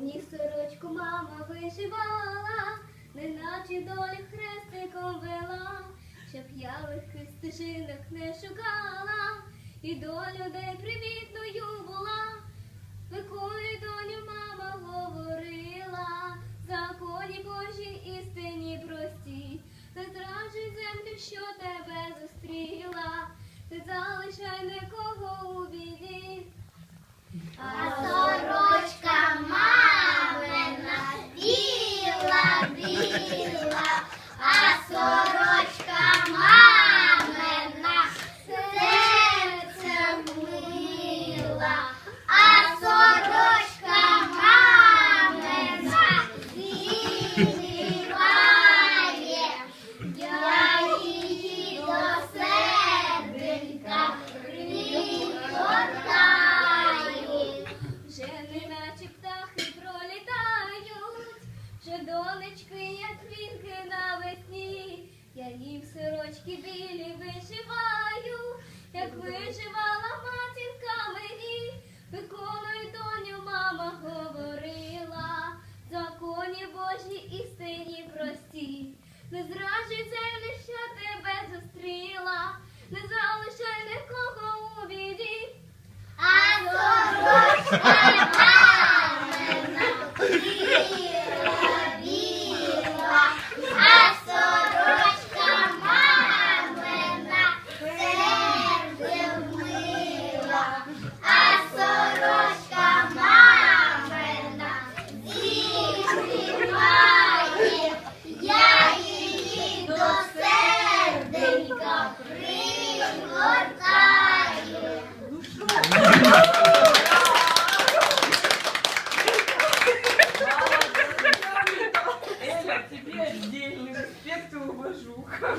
Мені сорочку мама вишивала, неначе доля хрестиком вела, щоб я легких стежинок не шукала, і до людей привітною була. Виконуй доню, мама говорила, законі Божі істині прості, не зраджуй землю, що тебе зустріла, не залишай нікого їм сорочки білі вишиваю, як вишивала Не зраджуй землі, що тебе зустріла, отдельный респект и уважуха.